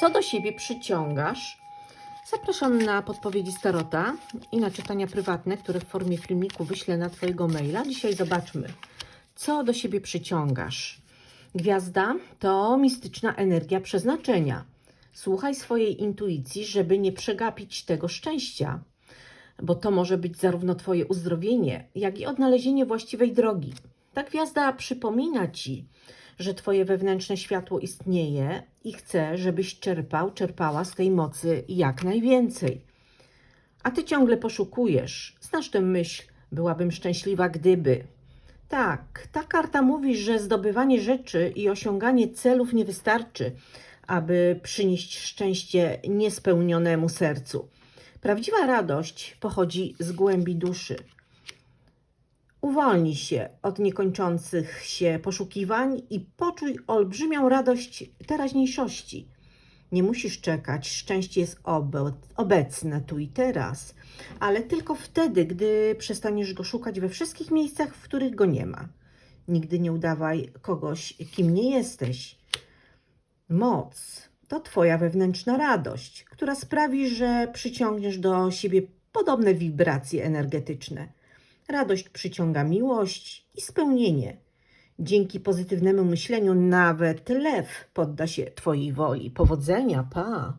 Co do siebie przyciągasz? Zapraszam na podpowiedzi Starota i na czytania prywatne, które w formie filmiku wyślę na Twojego maila. Dzisiaj zobaczmy, co do siebie przyciągasz. Gwiazda to mistyczna energia przeznaczenia. Słuchaj swojej intuicji, żeby nie przegapić tego szczęścia, bo to może być zarówno Twoje uzdrowienie, jak i odnalezienie właściwej drogi. Ta gwiazda przypomina Ci, że Twoje wewnętrzne światło istnieje i chce, żebyś czerpał, czerpała z tej mocy jak najwięcej. A Ty ciągle poszukujesz. Znasz tę myśl, byłabym szczęśliwa, gdyby. Tak, ta karta mówi, że zdobywanie rzeczy i osiąganie celów nie wystarczy, aby przynieść szczęście niespełnionemu sercu. Prawdziwa radość pochodzi z głębi duszy. Uwolnij się od niekończących się poszukiwań i poczuj olbrzymią radość teraźniejszości. Nie musisz czekać, szczęście jest obe obecne tu i teraz, ale tylko wtedy, gdy przestaniesz go szukać we wszystkich miejscach, w których go nie ma. Nigdy nie udawaj kogoś, kim nie jesteś. Moc to Twoja wewnętrzna radość, która sprawi, że przyciągniesz do siebie podobne wibracje energetyczne. Radość przyciąga miłość i spełnienie. Dzięki pozytywnemu myśleniu nawet lew podda się Twojej woli. Powodzenia, pa!